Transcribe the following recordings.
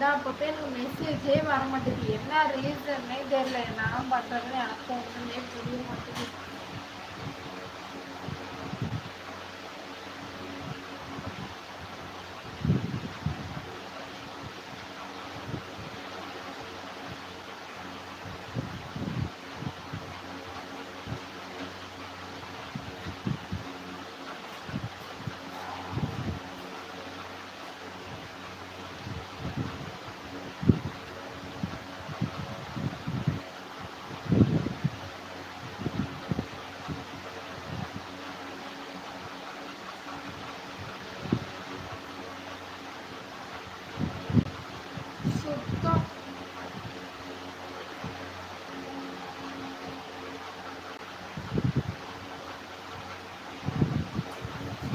வந்தா அப்பப்போ எனக்கு மெசேஜே வர மாட்டேங்குது என்ன ரீசன்னே தெரியல. என்ன பண்றதுன்னு எனக்கு ஒன்றுமே புரிய மாட்டேங்குது.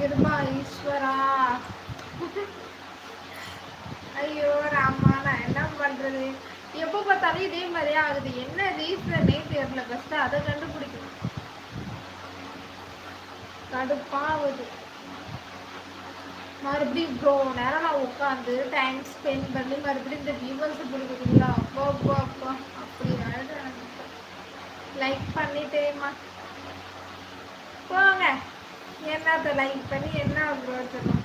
கிருபா ஈஸ்வரா. ஐயோ ராமா நான் என்ன பண்றது? எப்போ பார்த்தாலும் இதே மாதிரியே ஆகுது. என்ன ரீசனே தெரியல. ஃபஸ்ட்டு அதை கண்டுபிடிக்கணும். கடுப்பாகுது. மறுபடியும் இவ்வளோ நேரம் நான் உட்காந்து டைம் ஸ்பெண்ட் பண்ணி மறுபடியும் இந்த வியூவர்ஸ் பிடிக்கிறீங்களா அப்பா அப்பா அப்பா. அப்படி லைக் பண்ணிட்டேம்மா. போங்க. என்னத்தை லைக் பண்ணி என்ன பிரயோஜனம்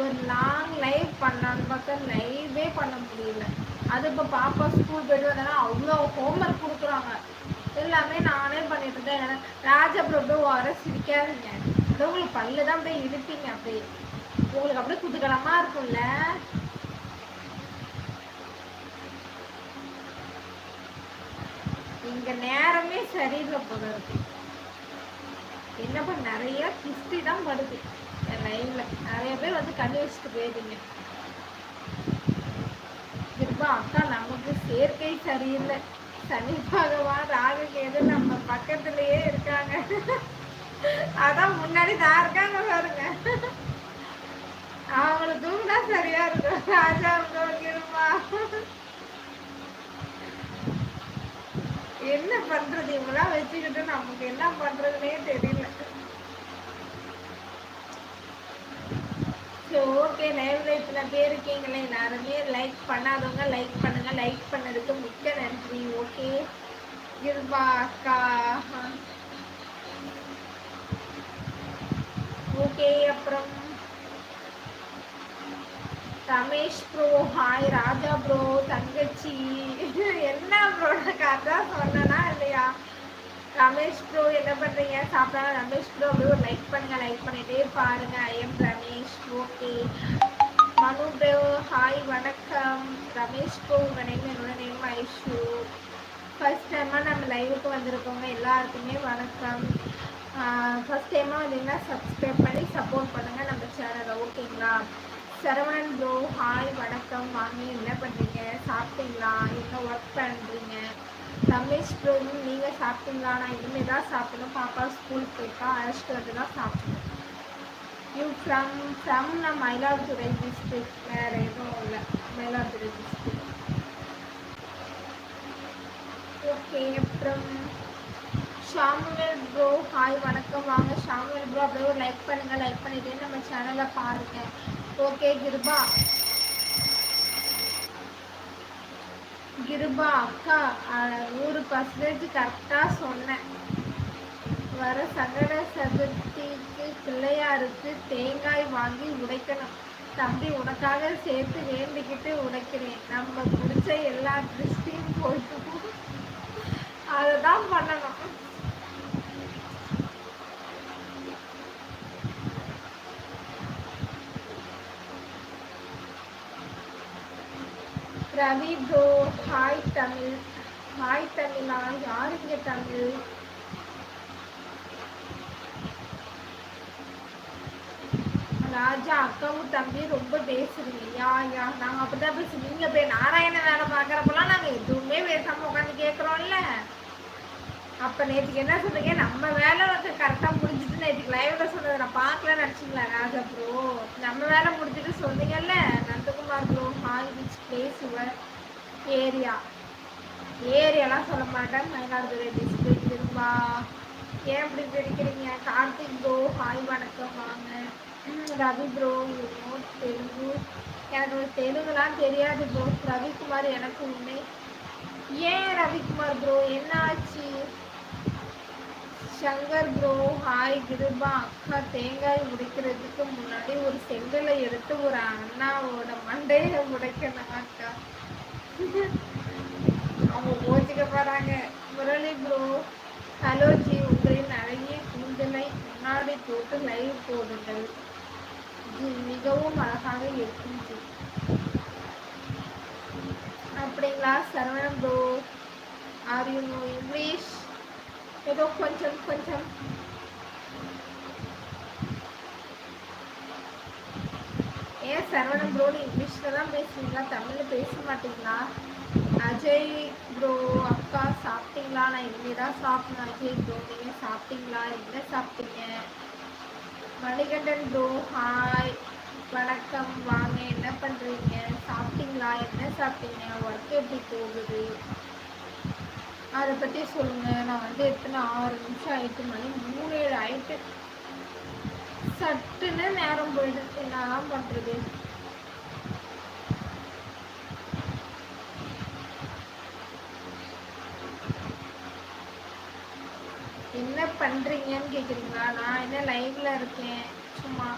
ஒரு லாங் லைவ் பண்ணான்னு பார்த்தா லைவே பண்ண முடியல. அது இப்போ பாப்பா ஸ்கூல் போயிட்டு வந்தேன்னா அவ்வளோ ஹோம்ஒர்க் கொடுக்குறாங்க. எல்லாமே நானே பண்ணிட்டு இருந்தேன். ராஜபிரபு வர சிரிக்காதீங்க. அப்படியே உங்களுக்கு பல்லு தான் அப்படியே இழுப்பீங்க அப்படியே. உங்களுக்கு அப்படியே குதுகலமா இருக்கும்ல? இங்க நேரமே சரியில்லை போல இருக்கு. என்னப்பா நிறைய ஹிஸ்ட்ரி தான் படுது என் லைனில் நிறைய பேர் வந்து கண்டு வச்சுட்டு போயிருந்தீங்க திரும்ப அக்கா நமக்கு சேர்க்கை சரியில்லை. சனி பகவான் ராகு கேது நம்ம பக்கத்துலயே இருக்காங்க. அதான் முன்னாடி தான் இருக்காங்க பாருங்க. அவங்கள தூங்கினா சரியா இருக்கும். ராஜா இருமா என்ன பண்றது? இவங்களாம் வச்சுக்கிட்டு நமக்கு என்ன பண்றதுன்னே தெரியல. ஓகே லைவ் இத்தனை பேர் இருக்கீங்களே எல்லாருமே லைக் பண்ணாதவங்க லைக் பண்ணுங்க லைக் பண்ணதுக்கு மிக்க நன்றி ஓகே இருபா அக்கா ஓகே அப்புறம் Ramesh bro hi Raja bro தங்கச்சி. என்ன ப்ரோ நான் அதான் சொன்னா இல்லையா? ரமேஷ் ப்ரோ என்ன பண்ணுறீங்க சாப்பிட்டாங்க ரமேஷ் ப்ரோ அப்படியே ஒரு லைக் பண்ணுங்க லைக் பண்ணிட்டே பாருங்க I am Ramesh okay Manu bro hi வணக்கம். ரமேஷ் ப்ரோ உங்கள் நேம் என்னோட நேம் ஐஷு. ஃபர்ஸ்ட் டைமாக நம்ம லைவுக்கு வந்திருக்கோங்க எல்லாருக்குமே வணக்கம். ஃபர்ஸ்ட் டைமாக வந்தீங்கன்னா சப்ஸ்கிரைப் பண்ணி சப்போர்ட் பண்ணுங்கள் நம்ம சேனலை ஓகேங்களா சரவணன் ப்ரோ ஹாய் வணக்கம். வாங்க என்ன பண்ணுறீங்க சாப்பிட்டீங்களா? என்ன ஒர்க் பண்ணுறீங்க ரமேஷ் ப்ரோ நீங்கள் சாப்பிட்டீங்களா? நான் இனிமேல் தான் சாப்பிடணும். பாப்பா ஸ்கூல் போயிட்டா அழைச்சிட்டு வந்து தான் சாப்பிடணும். யூ ஃப்ரம் ஃப்ரம் நான் மயிலாடுதுறை டிஸ்ட்ரிக்ட் வேறு எதுவும் இல்லை மயிலாடுதுறை டிஸ்ட்ரிக்ட் ஓகே அப்புறம் ஷாமுவேல் ப்ரோ ஹாய் வணக்கம். வாங்க ஷாமுவேல் ப்ரோ அப்படியே ஒரு லைக் பண்ணுங்க லைக் பண்ணிட்டு நம்ம சேனலை பாருங்க. ஓகே கிருபா. கிருபா அக்கா நூறு பர்சன்டேஜ் கரெக்டாக சொன்னேன். வர சங்கட சதுர்த்திக்கு பிள்ளையாருக்கு தேங்காய் வாங்கி உடைக்கணும். தம்பி உனக்காக சேர்த்து வேண்டிக்கிட்டு உடைக்கிறேன். நம்ம பிடிச்ச எல்லா திருஷ்டியும் போயிட்டு அதை தான் பண்ணணும். Ravi bro hi Tamil. Hi தமிழா யாருங்க தமிழ்? ராஜா அக்காவும் தம்பி ரொம்ப பேசுறீங்க. யா யா நாங்க அப்படிதான் பேசுறோம் நீங்க போய் நாராயண வேலை பாக்குறப்பெல்லாம் நாங்க எதுவுமே பேசாம உட்காந்து கேக்குறோம்ல. அப்ப நேற்றுக்கு என்ன சொன்னீங்க? நம்ம வேலை வந்து கரெக்டா முடிஞ்சிட்டு நேற்றுக்கு லைவ்ல சொன்னதை நான் பார்க்கலன்னு நினைச்சீங்களா ராஜா ப்ரோ நம்ம வேலை முடிஞ்சிட்டு சொன்னீங்கல்ல Nandakumar bro hi which place your area ஏரியாலாம் சொல்ல மாட்டேன். மயிலாடுதுறை டிஸ்ட்ரிக்ட் திரும்பா ஏன் இப்படி பிடிக்கிறீங்க கார்த்திக் ப்ரோ ஹாய் வணக்கம் வாங்க. ரவி ப்ரோ தெலுங்கு எனக்கு தெலுங்குலாம் தெரியாது ப்ரோ ரவிக்குமார் எனக்கு உண்மை. ஏன் ரவிக்குமார் ப்ரோ என்ன ஆச்சு சங்கர் ப்ரோ ஹாய் கிருபா அக்கா தேங்காய் உடைக்கிறதுக்கு முன்னாடி ஒரு செங்கலை எடுத்து ஒரு அண்ணாவோட மண்டையை உடைக்கணும் அக்கா. அவங்க ஓச்சிக்க போறாங்க. முரளி ப்ரோ ஹலோ ஜி உங்களின் அழகிய கூந்தலை முன்னாடி போட்டு லைவ் போடுங்கள். மிகவும் அழகாக இருக்கும் அப்படிங்களா Saravanam bro are you know English ஏதோ கொஞ்சம் கொஞ்சம். ஏன் சரவணம் ப்ரோ இங்கிலீஷில் தான் பேசுவீங்களா தமிழில் பேச மாட்டீங்களா? அஜய் ப்ரோ அக்கா சாப்பிட்டீங்களா? நான் இனிமே தான் சாப்பிட்டேன் அஜய் ப்ரோ நீங்கள் சாப்பிட்டீங்களா? என்ன சாப்பிட்டீங்க? மணிகண்டன் ப்ரோ ஹாய் வணக்கம். வாங்க என்ன பண்ணுறீங்க சாப்பிட்டீங்களா? என்ன சாப்பிட்டீங்க? ஒர்க் எப்படி போகுது? அதை பற்றி சொல்லுங்கள் நான் வந்து எத்தனை ஆறு நிமிஷம் ஆயிட்டு மணி மூணு ஏழு ஆயிட்டு. சட்டுன்னு நேரம் போயிடுச்சு. என்னதான் பண்ணுறது என்ன பண்ணுறீங்கன்னு கேட்குறீங்களா நான் லைவ்ல இருக்கேன். சும்மா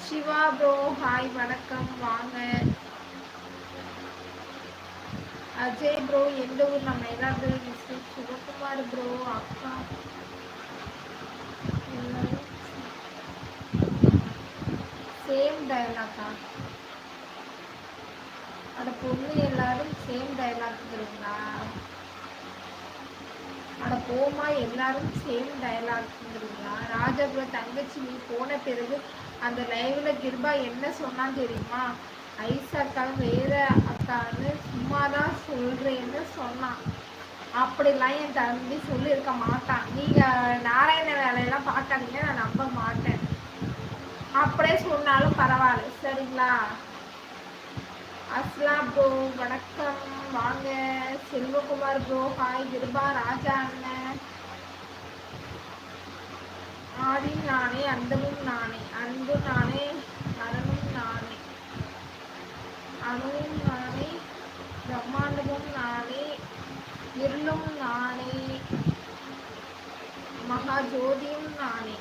சிவா ப்ரோ ஹாய் வணக்கம் வாங்க. அஜய் ப்ரோ எந்த ஊர் நம்ம ஏதாவது டிஸ்ட்ரிக்ட் சிவகுமார் ப்ரோ அக்கா. சேம் டயலாக்கா அட பொண்ணு எல்லாரும் சேம் டயலாக் இருக்குங்களா அட போமா எல்லாரும் சேம் டயலாக்ங்கிறீங்களா ராஜபுர தங்கச்சி நீ போன பிறகு அந்த லைவ்ல கிருபா என்ன சொன்னான்னு தெரியுமா? ஐஸ் அக்கா வேற அக்கான்னு சும்மா தான் சொல்றேன்னு சொன்னான். அப்படிலாம் என் தம்பி சொல்லியிருக்க மாட்டான். நீங்கள் நாராயண வேலையெல்லாம் பார்க்காதீங்க நான் நம்ப மாட்டேன். அப்படியே சொன்னாலும் பரவாயில்ல சரிங்களா? அஸ்லாம் ப்ரோ வணக்கம். வாங்க செல்வகுமார் ப்ரோ ஹாய் கிருபா ராஜா அண்ணன். ஆதியும் நானே அந்தமும் நானே அன்பு நானே மரணும் நானே. அணுவும் நானே பிரம்மாண்டமும் நானே இருளும் நானே மகா ஜோதியும் நானே.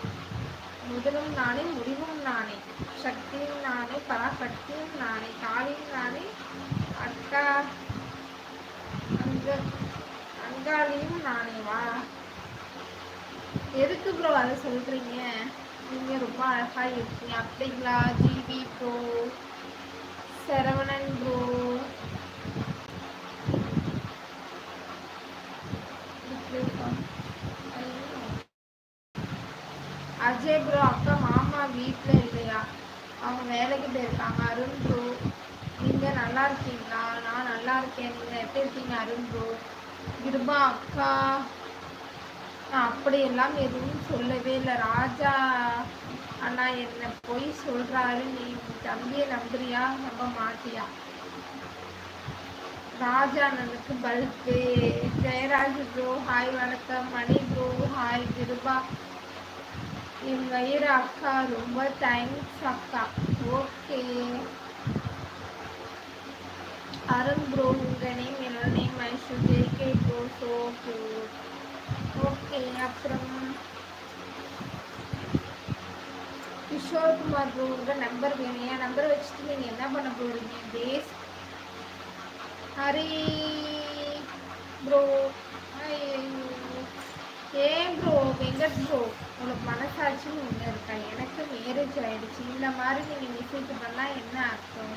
முதலும் நானே முடிவும் நானே. சக்தியும் நானே பராசக்தியும் நானே. காலியும் நானே அக்கா அங்க அங்காளியும் நானே. வா. எதுக்கு ப்ரோ அதை சொல்றீங்க? நீங்க ரொம்ப அழகா இருக்கீங்க. அப்படிங்களா? GP bro Saravanan bro Ajay bro அக்கா மாமா வீட்டில் இல்லையா அவங்க வேலைக்கு போயிருக்காங்க அருண் ப்ரோ நீங்கள் நல்லா இருக்கீங்களா நான் நல்லா இருக்கேன் நீங்கள் எப்படி இருக்கீங்க அருண் ப்ரோ கிருபா அக்கா நான் அப்படியெல்லாம் எதுவும் சொல்லவே இல்லை. ராஜா அண்ணா என்ன பொய் சொல்கிறாரு நீ தம்பியை நம்புறியா? நம்ப மாட்டியா? ராஜா அண்ணனுக்கு பல்பு ஜெயராஜ் ப்ரோ ஹாய் வணக்கம். மணி ப்ரோ ஹாய் கிருபா என் வயிறு அக்கா ரொம்ப தேங்க்ஸ் அக்கா. ஓகே அருண் ப்ரோ உங்கள் நேம் என்னோட name Aishu JK bro so okay அப்புறம் கிஷோர் குமார் ப்ரோ உங்கள் நம்பர் வேணும் என் நம்பர் வச்சுட்டு நீங்கள் என்ன பண்ண போகிறீங்க பேஸ் ஹரி ப்ரோ ஏன் ப்ரோ வெங்கட் ப்ரோ உங்களுக்கு மனசாட்சின்னு ஒன்று இருக்கா எனக்கு மேரேஜ் ஆயிடுச்சு இந்த மாதிரி நீங்கள் மெசேஜ் பண்ணால் என்ன அர்த்தம்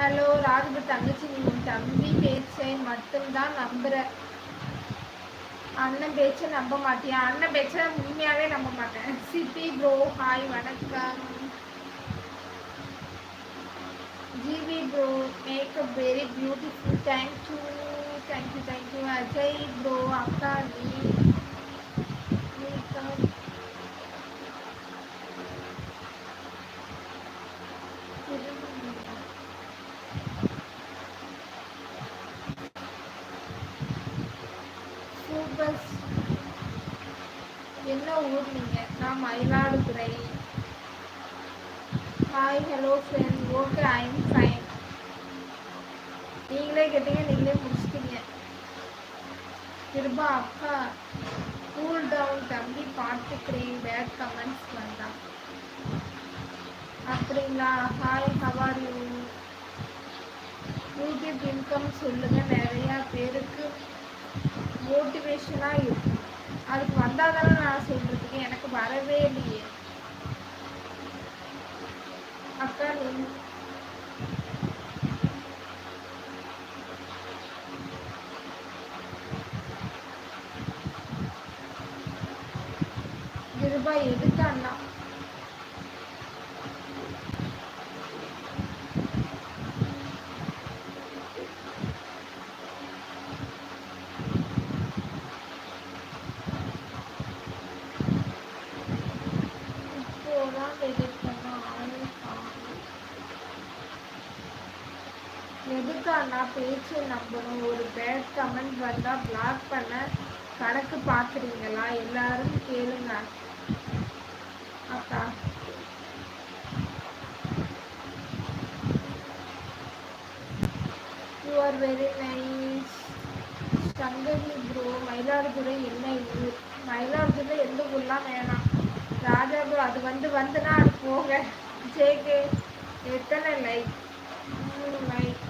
ஹலோ ராகுபு தங்கச்சி நீ உன் தம்பி பேச்சை மட்டும்தான் நம்புற. அண்ணன் பேச்சை நம்ப மாட்டியா? அண்ணன் பேச்சை உண்மையாவே நம்ப மாட்டேன். சிபி ப்ரோ ஹாய் வணக்கம். GV bro makeup very beautiful thank you thank you thank you Ajay bro அக்கா நீ மேக்கப் சூப்பர் என்ன ஊர் நீங்க நான் Mayiladuthurai hi hello friend okay I am fine நீங்களே கேட்டீங்க நீங்களே முடிச்சிட்டீங்க. திரும்ப அக்கா கூல் டவுன் தம்பி பார்த்துக்கிறேன். பேட் கமெண்ட்ஸ் வந்தான் அப்படிங்களா? Hi how are you YouTube income சொல்லுங்கள் நிறையா பேருக்கு மோட்டிவேஷனாக இருக்கும் அதுக்கு வந்தால் தானே நான் சொல்கிறதுக்கு எனக்கு வரவே இல்லையே. ரூபாய் எதுக்கு அண்ணா இப்போதான் எடுக்கணும் எதுக்கு அண்ணா பேச்சு நம்பணும் ஒரு பேட் கமெண்ட் வந்தா பிளாக் பண்ண கணக்கு பார்க்குறீங்களா எல்லாரும் கேளுங்க அக்கா you are very nice Sankari bro Mayiladuthurai என்ன ஊர் மயிலாடுதுறை எந்த ஊர்லாம் வேணாம் ராஜா ப்ரோ அது வந்து வந்துனா அது போக ஜேகே எத்தனை like like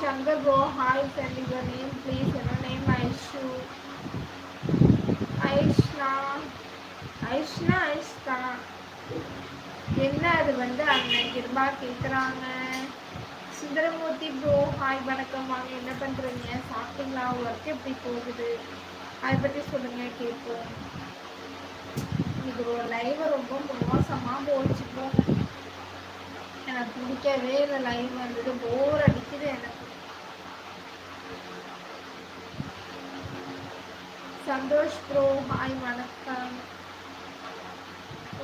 Shankar bro hi send your name please என்ன நேம் ஐஷு ஐஷ்னா ஐஷ்னா ஐஷ்தா என்ன அது வந்து அண்ணன் கிருபா கேட்குறாங்க சுந்தரமூர்த்தி ப்ரோ ஹாய் வணக்கம். வாங்க என்ன பண்ணுறீங்க சாப்பிட்டீங்களா? ஒர்க் எப்படி போகுது? அதை பற்றி சொல்லுங்கள் கேட்போம். இது ஒரு லைவை ரொம்ப மோசமாக போச்சு போங்க எனக்கு பிடிக்கவே இல்லை லைவ் வந்துட்டு போர் அடிக்குது எனக்கு. சந்தோஷ் ப்ரோ ஹாய் வணக்கம்.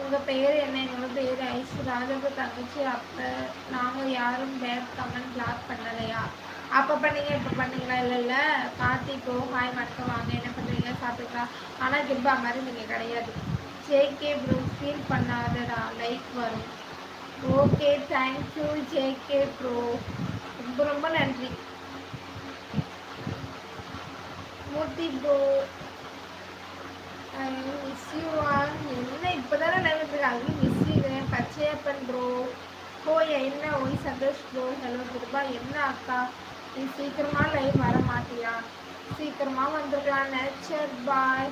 உங்கள் பேர் என்ன? என்னோட பேர் ஐஸ் ராஜாவுக்கு தங்கச்சி அப்போ நாங்கள் யாரும் பேட் கமெண்ட் பிளாக் பண்ணலையா? அப்போ பண்ணீங்க இப்போ பண்ணீங்களா? இல்லை இல்லை. கார்த்தி ப்ரோ ஹாய் வணக்கம். வாங்க. என்ன பண்ணுறீங்க சாப்பிட்டுக்கலாம் ஆனால் கிப்பா மாதிரி நீங்கள் கிடையாது. ஜேகே ப்ரோ ஃபீல் பண்ணாதடா. லைக் வரும். Okay thank you JK bro ரொம்ப ரொம்ப நன்றி. Murthy bro miss you on என்ன இப்போ தானே லைவ் அதுவும் மிஸ் யூ பச்சையப்பன் ப்ரோ ஹோய் என்ன ஓய் சந்தோஷ் ப்ரோ ஹலோ குருபா என்ன அக்கா? நீ சீக்கிரமாக லைவ் வர மாட்டியா? சீக்கிரமாக வந்துருக்கலாம். நேச்சர் பாய்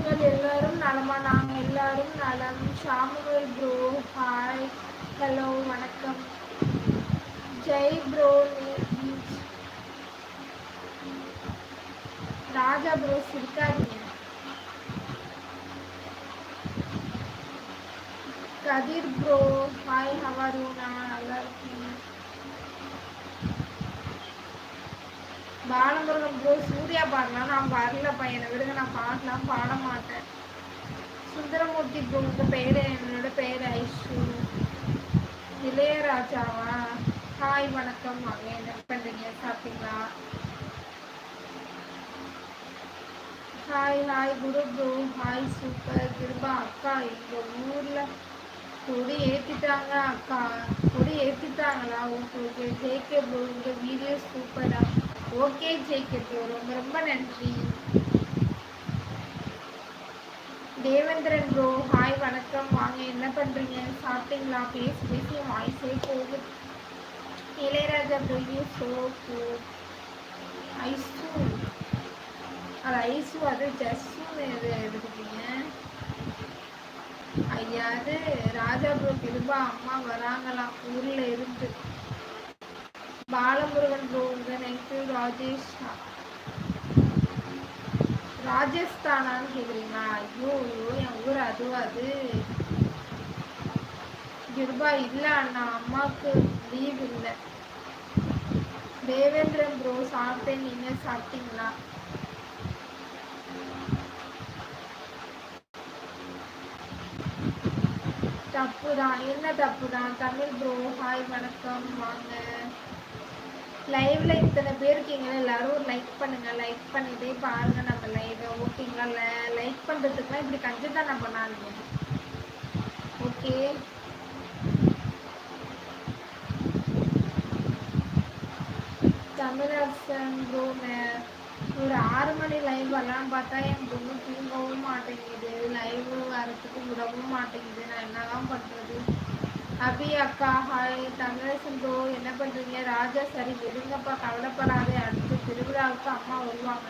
நீங்கள் எல்லாரும் நலமா நாங்கள் எல்லாரும் நலம். ஷாமுவல் ப்ரோ ஹாய் ஹலோ வணக்கம். Jai bro Raja bro சிரிக்காதீங்க. Kathir bro hi how are நான் நல்லா இருக்கேன் பாலமுருகன் ப்ரோ சூர்யா பாடலாம் நான் வரலப்பா என்னை விடுங்க நான் பாடலாம் பாட மாட்டேன். சுந்தரமூர்த்தி ப்ரோ உங்க பேர் என்னோட பேர் ஐஷு. இளையராஜாவா? ஹாய் வணக்கம். வாங்க என்ன பண்ணுறீங்க சாப்பிட்டீங்களா? Hi hi Guru bro. Hi super. Kiruba அக்கா எங்கள் ஊரில் கொடி ஏற்றிட்டாங்க அக்கா. கொடி ஏற்றிட்டாங்களா ஓகே ஓகே ஜேகே ப்ரோ இந்த வீடியோ சூப்பராக ஓகே ஜேகே ப்ரோ ரொம்ப ரொம்ப நன்றி. தேவேந்திரன் ப்ரோ ஹாய் வணக்கம். வாங்க என்ன பண்ணுறீங்க சாப்பிட்டீங்களா? பேசி பேசி வாய்ஸே போகுது. Ilaiyaraaja bro so Aishu. அது ஐசு அது ஜஸ்ஸுன்னு இது எடுத்துட்டீங்க ஐயா அது ராஜா ப்ரோ திரும்ப அம்மா வராங்களாம். ஊரில் இருந்து. பாலமுருகன் ரோங்க உங்க ராஜேஷ். ராஜஸ்தானான்னு கேட்குறீங்களா ஐயோ ஐயோ என் ஊர் அதுவும் அது. கிருபா இல்ல அண்ணா அம்மாவுக்கு லீவ் இல்லை. தேவேந்திரன் ப்ரோ சாப்பிட்டேன். நீங்க சாப்பிட்டீங்களா? தப்பு தான் என்ன தப்பு தான் தமிழ் ப்ரோ ஹாய் வணக்கம். வாங்க. லைவ்ல இத்தனை பேர் இருக்கீங்களா எல்லாரும் ஒரு லைக் பண்ணுங்க லைக் பண்ணிட்டே பாருங்க. நம்ம லைவ் ஓகேங்களா லைக் பண்றதுக்குலாம் இப்படி கஞ்சு தான் நம்ம நாள் ஓகே தமிழரசன் ப்ரோ ஒரு ஆறு மணி லைவ் வரலாம் பார்த்தா என் ஒன்றும் தூங்கவும் மாட்டேங்குது. லைவ் வரத்துக்கு விடவும் மாட்டேங்குது. நான் என்னதான் பண்ணுறது அபி அக்கா ஹாய் தமிழரசன் என்ன பண்ணுறீங்க ராஜா சரி விடுங்கப்பா. கவலைப்படாதே. அடுத்து திருவிழாவுக்கு அம்மா வருவாங்க.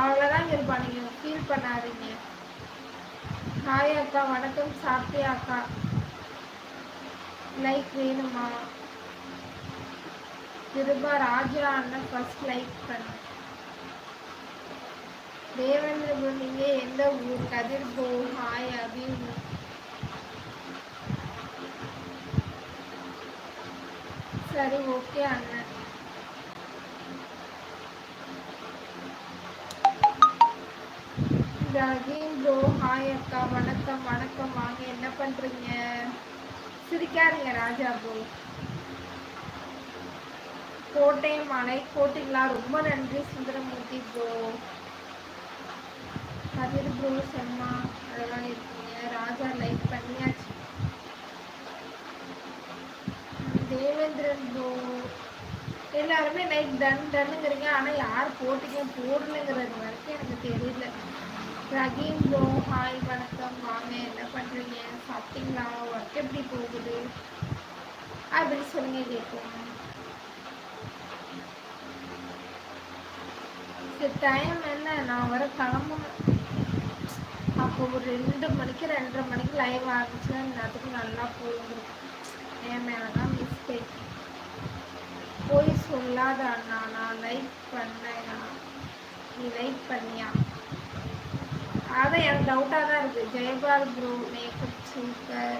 அவ்வளோதான் இருப்பா நீங்கள் ஃபீல் பண்ணாதீங்க. ஹாய் அக்கா. வணக்கம். சாப்பிட்டியா அக்கா? லைக் வேணுமா? திரும்ப ராஜா அண்ணன் ஃபர்ஸ்ட் லைக் பண்ணு. தேவேந்திர நீங்க எந்த ஊர்? கதிர்போ ஹாய் அபி. சரி ஓகே அண்ணன் ரஹீம் ப்ரோ ஹாய் அக்கா. வணக்கம் வணக்கம். வாங்க என்ன பண்றீங்க? சிரிக்காதீங்க ராஜா ப்ரோ கோட்டை மலை கோட்டைங்களா ரொம்ப நன்றி சுந்தரமூர்த்தி ப்ரோ கதிர் ப்ரோ செம்மா. அதெல்லாம் இருக்கீங்க. ராஜா லைக் பண்ணியாச்சு. தேவேந்திரன் ப்ரோ எல்லாருமே லைக் டன் டன்னுங்கிறீங்க ஆனால் யார் போட்டீங்க போடலைங்கிறது வரைக்கும் எனக்கு தெரியல. ரகீம் ப்ரோ ஹாய் வணக்கம். வாங்க என்ன பண்ணுறீங்க சாப்பிட்டீங்களா? ஒர்க் எப்படி போகுது? அப்படின்னு சொல்லுங்க கேட்போம். டைம் என்ன? நான் வர கிளம்பணும் அப்போ ஒரு ரெண்டு மணிக்கு ரெண்டரை மணிக்கு லைவ் ஆரம்பிச்சுன்னா எல்லாத்துக்கும் நல்லா போயிருக்கும் என் மேலே தான் மிஸ்டேக் போய் சொல்லாத அண்ணா நான் லைக் பண்ணேன்? நீ லைக் பண்ணியா? அதான் எனக்கு டவுட்டாக தான் இருக்குது ஜெயபால் ப்ரோ மேக்கப் சூப்பர்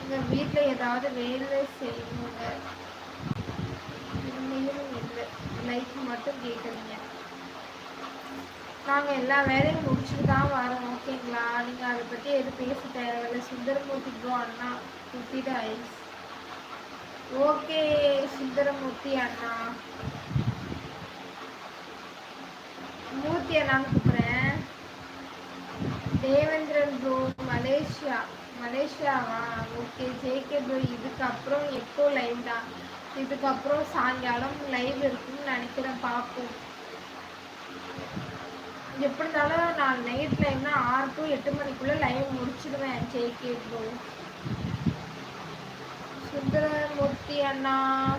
எங்கள் வீட்டில் ஏதாவது வேலை செய்யணுங்க இல்லை. லைக் மட்டும் கேட்குறீங்க நாங்கள் எல்லா வேலையும் முடிச்சுட்டு தான் வரோம். ஓகேங்களா? நீங்கள் அதை பற்றி எதுவும் பேச தேவையில்லை. சுந்தரமூர்த்தி ப்ரோ அண்ணா குட்டிட ஐஸ் ஓகே சுந்தரமூர்த்தி அண்ணா. மூர்த்தி அண்ணான்னு கூப்பிட்றேன். தேவேந்திரன் ப்ரோ மலேசியா. மலேசியாவா? ஓகே ஜேகே ப்ரோ இதுக்கப்புறம் எப்போ லைவ் தான் இதுக்கப்புறம் சாயங்காலம் லைவ் இருக்குன்னு நினைக்கிறேன் பார்ப்போம். எப்படி இருந்தாலும் நான் நைட் லைவ்னா ஆறு டு எட்டு மணிக்குள்ளே லைவ் முடிச்சிடுவேன் ஜேகே ப்ரோ சுந்தரமூர்த்தி அண்ணா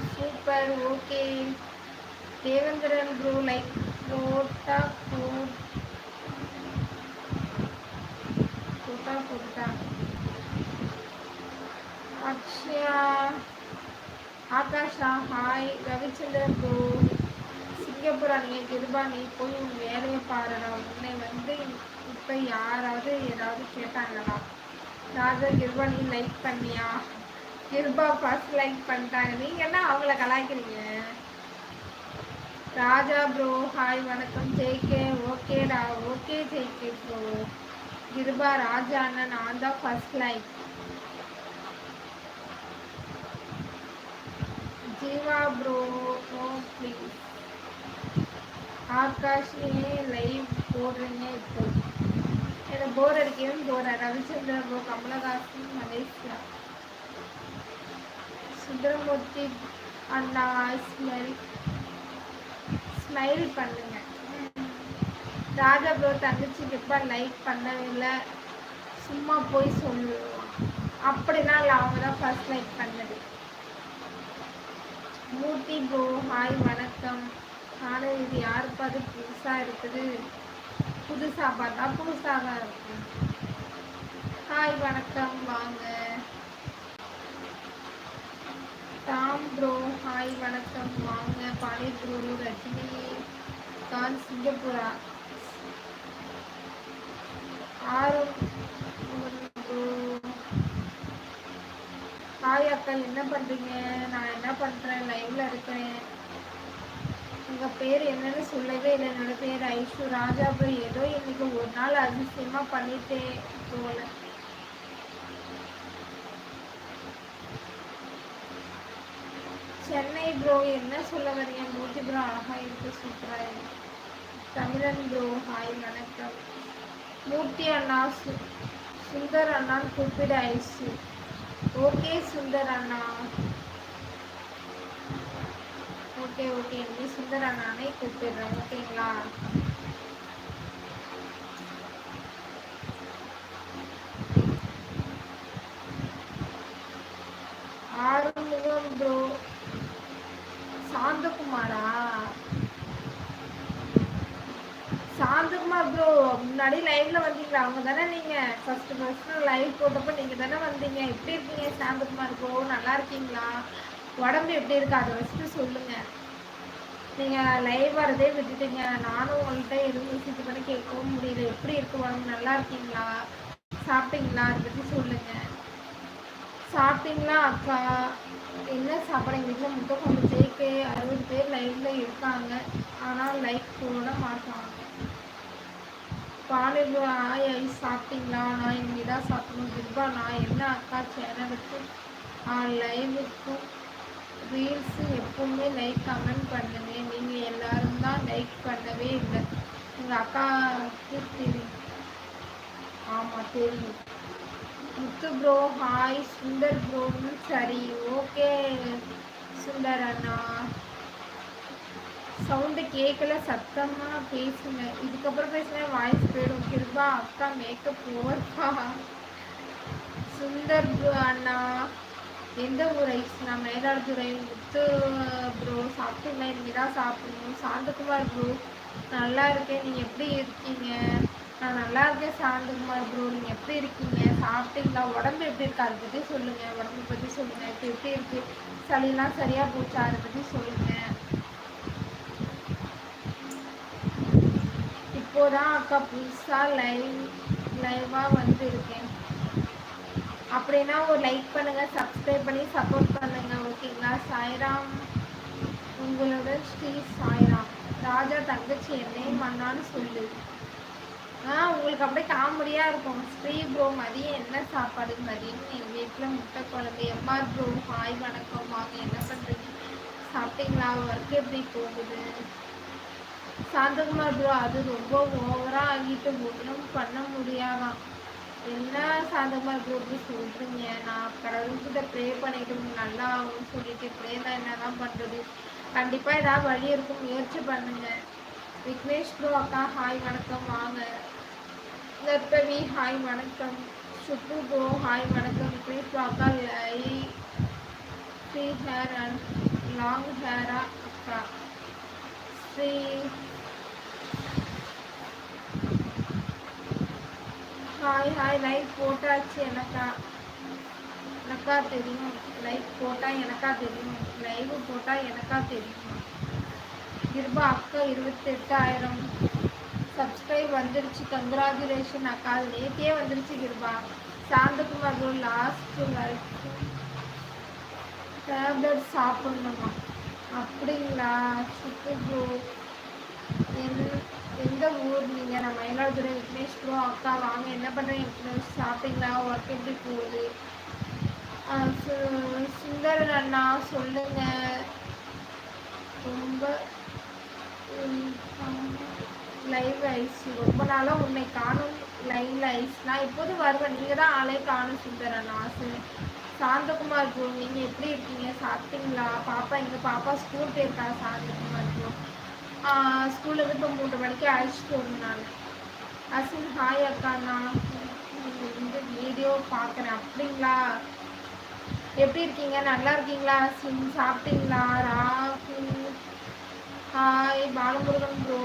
super okay Devendran bro like போட்டா போட்டா போட்டா அக்ஷயா ஆகாஷா ஹாய் ரவிச்சந்திரன் ப்ரோ இங்கே போகிறா நீ? கிருபா நீ போய் உன் வேலையை பாருடா. உன்னை வந்து இப்போ யாராவது ஏதாவது கேட்டாங்களா? ராஜா கிருபா நீ லைக் பண்ணியா? கிருபா ஃபர்ஸ்ட் லைக் பண்ணிட்டாங்க. நீங்கள் என்ன அவங்கள கலாய்க்கிறீங்க? ராஜா ப்ரோ ஹாய் வணக்கம். ஜெய்கே ஓகேடா. Okay JK bro Kiruba Raja அண்ணன் நான் தான் first like Jeeva bro please oh, ஆகாஷ்லேயே லைவ் போடுறீங்க இப்போ எனக்கு போர் அடிக்கவும் போற ரவிச்சந்திர ப்ரோ கமலஹாசன் மலேசியா சுந்தரமூர்த்தி அண்ணா ஸ்மெல் ஸ்மைல் பண்ணுங்க. ராஜா ப்ரோ தங்கச்சி எப்போ லைக் பண்ணவில்லை சும்மா போய் சொல்லுவோம். அப்படின்னா அவங்க தான் ஃபர்ஸ்ட் லைக் பண்ணது. மூர்த்தி ப்ரோ ஹாய் வணக்கம். ஆனால் இது யாருப்பா அது புதுசாக இருக்குது? புதுசாக பார்த்தா புதுசாக தான் இருக்கும் ஹாய் வணக்கம். வாங்க. டாம் ப்ரோ ஹாய் வணக்கம். வாங்க. பானிபூரி ரஜினி. கான் சிங்கப்பூரா? ஆறு ஹாய் அக்கா. என்ன பண்ணுறீங்க நான் என்ன பண்ணுறேன் லைவில் இருக்கிறேன். எங்கள் பேர் என்னன்னு சொல்லவே இல்லை. என்னோட பேர் ஐஷு. ராஜா போய் ஏதோ இன்னைக்கு ஒரு நாள் அதிசயமாக பண்ணிட்டே போல. சென்னை ப்ரோ என்ன சொல்ல வரீங்க மூர்த்தி ப்ரோ அழகாக இருக்கு. சூப்பராக இருக்கு. தமிழன் ப்ரோ ஹாய் வணக்கம். மூர்த்தி அண்ணா சு சுந்தர் அண்ணான்னு கூப்பிட ஐசு ஓகே சுந்தர் அண்ணா. ஓகே ஓகே எப்படி சுந்தர் அண்ணானே கூப்பிடுறேன். ஓகேங்களா? ஆறுமுகம் ப்ரோ சாந்தகுமாரா? சாந்தகுமார் ப்ரோ முன்னாடி லைவ்ல வந்தீங்களா அவங்க தானே நீங்க ஃபர்ஸ்ட் ஃபர்ஸ்ட் லைவ் போட்டப்ப நீங்க தானே வந்தீங்க. எப்படி இருக்கீங்க சாந்தகுமார் ப்ரோ நல்லா இருக்கீங்களா? உடம்பு எப்படி இருக்கு? அதை ஃபஸ்ட்டு சொல்லுங்க. நீங்கள் லைவ் வரதே விட்டுட்டீங்க. நானும் உங்கள்கிட்ட எதுவும் விசிட் பண்ணி கேட்கவும் முடியல. எப்படி இருக்கு உடம்பு? நல்லா இருக்கீங்களா? சாப்பிட்டீங்களா? அதை பற்றி சொல்லுங்க. சாப்பிட்டீங்களா அக்கா? என்ன சாப்பாடு எங்கள் வீட்டில் முட்டை கொண்டு ஜேக்கு அறுபது பேர் லைவில் இருக்காங்க. ஆனால் லைக் போட மாட்டாங்க பாலில் ஆய் ஐஸ் சாப்பிட்டீங்களா? நான் இங்கே தான் சாப்பிடணும். பின்பா நான் என்ன அக்கா சேனலுக்கு? லைவுக்கும் ரீல்ஸு எப்பவுமே லைக் கமெண்ட் பண்ணுங்க. நீங்கள் எல்லாரும் தான் லைக் பண்ணவே இல்லை. எங்கள் அக்காவுக்கு தெரியும். ஆமாம் தெரியும். முத்து ப்ரோ ஹாய் சுந்தர் ப்ரோன்னு சரி. ஓகே சுந்தர் அண்ணா. சவுண்டு கேட்கல சத்தமாக பேசுங்க. இதுக்கப்புறம் பேசுனா வாய்ஸ் போயிடும். கிருபா அக்கா மேக்கப் ஓவர்ப்பா சுந்தர் ப்ரோ அண்ணா. எந்த ஒரு ஐஸ் நான் மயிலாடுதுறை முத்து ப்ரோ சாப்பிட்டீங்களா? இங்கே தான் சாப்பிடணும். சாந்தகுமார் ப்ரோ நல்லா இருக்கேன். நீங்கள் எப்படி இருக்கீங்க? நான் நல்லா இருக்கேன் சாந்தகுமார் ப்ரோ நீங்கள் எப்படி இருக்கீங்க? சாப்பிட்டீங்களா? உடம்பு எப்படி இருக்கு? அதை பற்றி சொல்லுங்கள் உடம்பு பற்றி சொல்லுங்கள் இப்போ எப்படி இருக்குது சளியெல்லாம் சரியாக போச்சா? அதை பற்றி சொல்லுங்கள் இப்போதான் அக்கா புதுசாக லைவ் லைவாக வந்துருக்கேன். அப்படின்னா ஒரு லைக் பண்ணுங்க சப்ஸ்கிரைப் பண்ணி சப்போர்ட் பண்ணுங்க ஓகேங்களா சாய்ராம் உங்களோட ஸ்ரீ சாய்ராம். ராஜா தங்கச்சி என்னையும் மண்ணான்னு சொல்லு. ஆ உங்களுக்கு அப்படியே காமெடியாக இருக்கும். ஸ்ரீ ப்ரோ மதியம் என்ன சாப்பாடு? மதியம் எங்கள் வீட்டில் முட்டை குழம்பு. எம்ஆர் ப்ரோ ஹாய் வணக்கம். வாங்க என்ன பண்ணுறீங்க சாப்பிட்டீங்களா? ஒர்க் எப்படி போகுது? சாந்தகுமார் ப்ரோ அது ரொம்ப ஓவராக ஆகிட்டு ஒன்றும் பண்ண முடியாதான். என்ன சாதமாக ப்ரோ இப்படி சொல்கிறீங்க நான் கடவுள்கிட்ட ப்ரே பண்ணிட்டு நல்லா ஆகும்னு சொல்லிட்டு ப்ரே தான் என்ன தான் பண்ணுறது கண்டிப்பாக ஏதாவது வழி இருக்கும். முயற்சி பண்ணுங்கள் விக்னேஷ் ப்ரோ அக்கா ஹாய் வணக்கம். வாங்க. நற்பவி ஹாய் வணக்கம். சுப்பு ப்ரோ ஹாய் வணக்கம். விக்னேஷ் ப்ரோ அக்கா லை ஸ்ரீ ஹேர் அண்ட் லாங் ஹேரா அக்கா. ஸ்ரீ ஹாய் ஹாய் லைக் போட்டாச்சு எனக்கா. எனக்கா தெரியும். லைக் போட்டால் எனக்கா தெரியும். லைவ் போட்டால் எனக்கா தெரியும். கிருபா அக்கா இருபத்தெட்டாயிரம். சப்ஸ்கிரைப் வந்துருச்சு. கங்க்ராச்சுலேஷன் அக்கா. அது நேற்றே வந்துருச்சு கிருபா. சாந்தகுமார் ப்ரோ லாஸ்ட் வரைக்கும் டேப்லெட் சாப்பிட்ணுமா? அப்படிங்களா? சுக்கு ப்ரோ என்ன? எந்த ஊர் நீங்கள் நான் மயிலாடுதுறை விக்னேஷ் ப்ரோ அக்கா வாங்க. என்ன பண்ணுறேன் விக்னேஷ் சாப்பிட்டீங்களா? ஒர்க் எப்படி போகுது? சுந்தரன் அண்ணா சொல்லுங்கள் ரொம்ப லைவ் ஐஸ் ரொம்ப நாளாக உன்னை காணும் லைவ்ல ஐஸ் நான் இப்போது வருவேன். நீங்கள் தான் ஆளே காணும் சுந்தரன் ஆசை சாந்தகுமார் ப்ரோ நீங்கள் எப்படி இருக்கீங்க? சாப்பிட்டீங்களா? பாப்பா எங்கள் பாப்பா ஸ்கூல் போயிருக்கா சாந்தகுமார் ப்ரோ ஸ்கூலில் இப்போ மூன்று மணிக்கு அழைச்சிட்டு வரணும் நான். அசின் ஹாய் அக்கா நான் இந்த வீடியோ பார்க்குறேன். அப்படிங்களா? எப்படி இருக்கீங்க? நல்லா இருக்கீங்களா? சிம் சாப்பிட்டீங்களா? ராகுல் hi Balamurugan bro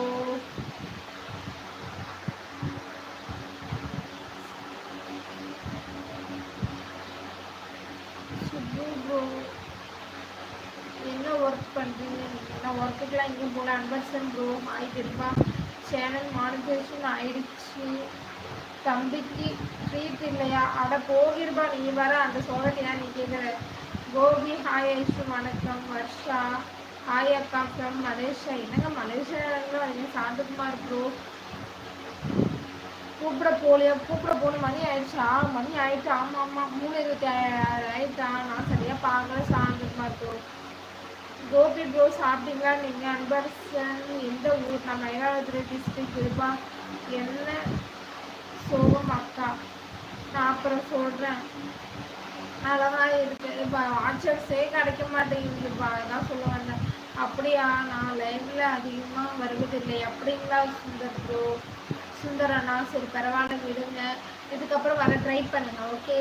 Subbu bro என்ன ஒர்க் பண்ணுறீங்க நான் ஒர்க்குக்கெலாம் எங்கேயும் போகல அன்பர்சன் ப்ரோ ஹாய் திருப்பா சேனல் மானிட்டேஷன் ஆயிடுச்சு. தம்பிக்கு ட்ரீட் இல்லையா? அட போகிருப்பா நீ வர அந்த சோழத்தையா நீ கேட்குற கோபி ஹாய் ஐஷு வணக்கம். வர்ஷா ஹாய் அக்கா ஃப்ரம் மலேசியா. என்னங்க மலேசியாவில் வரீங்க? சாந்தகுமார் ப்ரோ கூப்பிட போலியா? கூப்பிட போன மணி ஆயிடுச்சா? மணி ஆயிடுச்சு ஆமாம் ஆமாம் மூணு இருபத்தி ஆயிடுச்சா நான் சரியாக பார்க்கல சாந்தகுமார் ப்ரோ கோபி ப்ரோ சாப்பிட்டீங்களா? நீங்கள் அன்பரசன் எந்த ஊர் நான் மயிலாடுதுறை டிஸ்ட்ரிக்ட் இருப்பா என்ன சோகம் அக்கா? நான் அப்புறம் சொல்கிறேன் அழகா இருக்கு. இப்போ வாட்ஸ்அப்ஸே கிடைக்க மாட்டேங்குதுப்பா. அதான் சொல்ல வந்தேன். அப்படியா? நான் லைவ்ல அதிகமாக வருவதில்லை அப்படிங்களா சுந்தர் ப்ரோ சுந்தரண்ணா சரி பரவாயில்ல விடுங்க. இதுக்கப்புறம் வர ட்ரை பண்ணுங்க ஓகே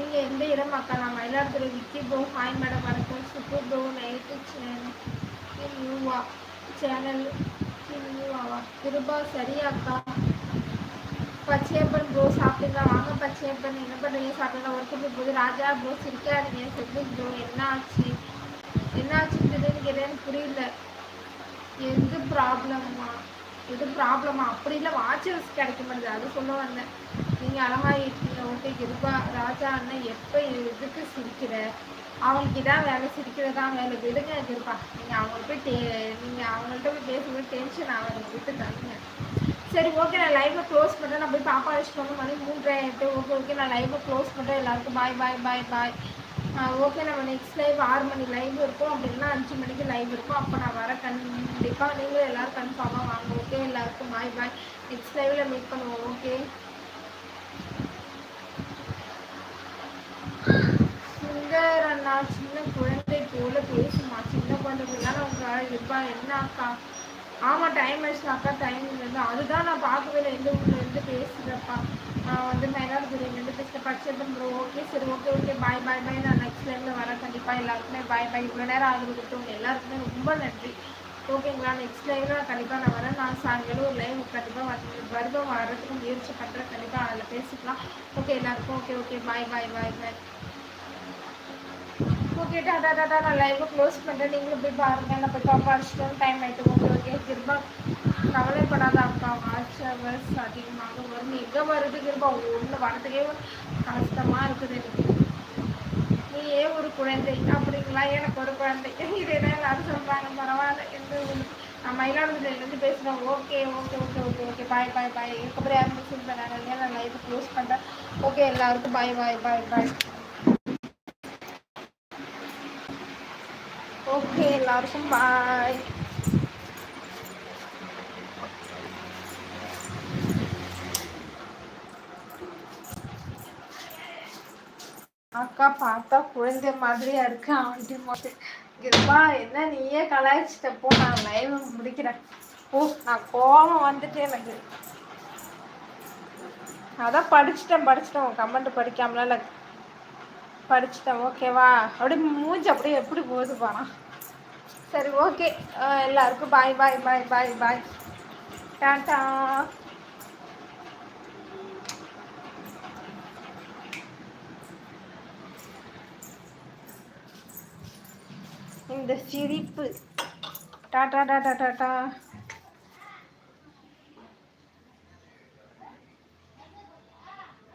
நீங்கள் எந்த இடம் அக்கா நான் Mayiladuthurai Vicky bro hi madam வணக்கம் சுப்பு ப்ரோ நைட்டு நியூவா சேனல் நியூவாவா கிருபா சரியாக்கா. பச்சையப்பன் ப்ரோ சாப்பிட்டீங்களா? வாங்க பச்சையப்பன். என்ன பண்ணுறீங்க சாப்பிட்டீங்களா? ஒர்க்கு போது ராஜா ப்ரோ சிரிக்காதீங்க. செல்லு ப்ரோ என்ன ஆச்சு? என்ன ஆச்சுன்னு கேட்டேன்னு புரியல. எது ப்ராப்ளமா எது ப்ராப்ளமா அப்படி இல்லை வாட்சர்ஸ் கிடைக்க மாட்டேது அது சொல்ல வந்தேன். நீங்கள் அழகா இருக்கீங்க ஓகே இருப்பா ராஜா அண்ணன் எப்போ எதுக்கு சிரிக்கிற? அவங்களுக்கு இதான் வேலை சிரிக்கிறதா வேலை விடுங்க இருப்பா நீங்கள் அவங்கள்ட்ட போய் டே நீங்கள் அவங்கள்ட்ட போய் பேசும்போது டென்ஷன் ஆகாதுங்க விட்டு தருங்க சரி ஓகே நான் லைவை க்ளோஸ் பண்ணுறேன் நான் போய் பாப்பா அழைச்சிட்டு வந்து மணி மூன்றரை ஓகே ஓகே நான் லைவை க்ளோஸ் பண்ணுறேன் எல்லாருக்கும் bye bye bye bye okay நம்ம நெக்ஸ்ட் லைவ் ஆறு மணி லைவ் இருக்கும். அப்படின்னா அஞ்சு மணிக்கு லைவ் இருக்கும். அப்போ நான் வர கண்டிப்பாக நீங்களும் எல்லோரும் கன்ஃபார்மாக வாங்க. ஓகே எல்லாருக்கும் பாய் பாய் நெக்ஸ்ட் லைவில் மீட் பண்ணுவோம். ஓகே சுந்தரண்ணா சின்ன குழந்தை போல பேசுமா சின்ன குழந்தைங்களால அவங்க இருப்பா. என்ன அக்கா? ஆமாம் டைம் ஆயிடுச்சு அக்கா டைம் இருந்தா அதுதான் நான் பார்க்கவே இல்லை. எந்த ஊர்ல இருந்து பேசுகிறப்பா நான் வந்து மயிலாடுதுறையிலேருந்து பேசுகிறேன் பச்சைப்பன் ப்ரோ ஓகே சரி okay okay bye bye bye நான் நெக்ஸ்ட் டைமில் வரேன். கண்டிப்பாக எல்லாருக்குமே பாய் பாய் இவ்வளோ நேரம் ஆகுது கொடுத்தவங்க எல்லாருக்குமே ரொம்ப நன்றி. ஓகேங்களா நெக்ஸ்ட் லைவ்ல நான் கண்டிப்பாக நான் வரேன் நான் சாயங்காலம் ஒரு லைவ் கண்டிப்பாக வருவேன் வர்றதுக்கு முயற்சி பண்ணுறேன் கண்டிப்பாக அதில் பேசிக்கலாம். ஓகே எல்லாருக்கும் okay okay bye bye bye bye okay Tata டாடா நான் லைவை க்ளோஸ் பண்ணுறேன் நீங்களும் போய் பாருங்க. நான் போய் பாப்பா அடிச்சிட்டு டைம் ஆகிட்டு ஓகே ஓகே கிருபா. கவலைப்படாத அப்பா வாட்ச் ஹவர்ஸ் அதிகமாக வரும். எங்கே வருது கிருபா? ஒன்று வரதுக்கே கஷ்டமாக இருக்குது எனக்கு. நீயே ஒரு குழந்தை அப்படிங்களா எனக்கு ஒரு குழந்தை. இதே எல்லாரும் சொல்கிறாங்க பரவாயில்ல எந்த நான் மயிலாடுதுறையிலேருந்து பேசுகிறேன் okay okay okay okay okay. Bye bye bye இதுக்கப்புறம் யாரும் மெசேஜ் நான் இல்லையா நான் லைஃப் க்ளோஸ் பண்ணுறேன் ஓகே எல்லாருக்கும் bye bye bye bye okay எல்லாருக்கும் பாய் அக்கா பார்த்தா குழந்தை மாதிரியா இருக்கு ஆண்டி மட்டும் கிருபா என்ன நீயே கலாய்ச்சிட்டப்போ நான் லைவ் முடிக்கிறேன். ஓ நான் கோபம் வந்துட்டே எனக்கு அதான் படிச்சுட்டேன் படிச்சுட்டேன். உன் கமெண்ட் படிக்காமல படிச்சுட்டேன் ஓகேவா அப்படியே மூஞ்சி அப்படியே எப்படி போகுது போகிறான் சரி ஓகே எல்லாருக்கும் பாய் பாய் பாய் பாய் பாய் டாட்டா இந்த சிரிப்பு. Tata tata tata